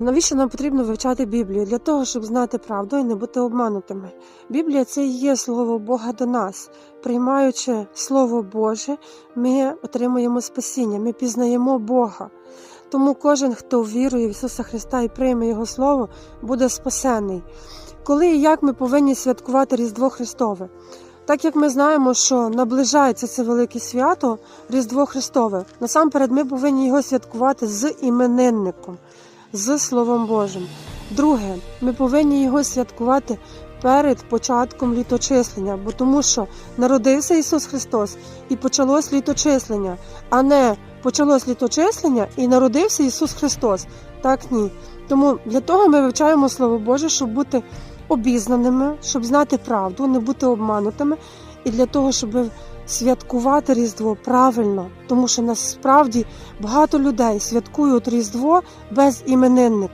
Навіщо нам потрібно вивчати Біблію? Для того, щоб знати правду і не бути обманутими. Біблія це і є слово Бога до нас. Приймаючи Слово Боже, ми отримуємо спасіння, ми пізнаємо Бога. Тому кожен, хто вірує в Ісуса Христа і прийме Його Слово, буде спасений. Коли і як ми повинні святкувати Різдво Христове? Так як ми знаємо, що наближається це велике свято Різдво Христове, насамперед ми повинні його святкувати з іменинником з Словом Божим. Друге, ми повинні його святкувати перед початком літочислення, бо тому що народився Ісус Христос і почалось літочислення, а не почалось літочислення і народився Ісус Христос. Так ні. Тому для того ми вивчаємо Слово Боже, щоб бути обізнаними, щоб знати правду, не бути обманутими, і для того, щоб святкувати Різдво правильно, тому що насправді багато людей святкують Різдво без іменинника.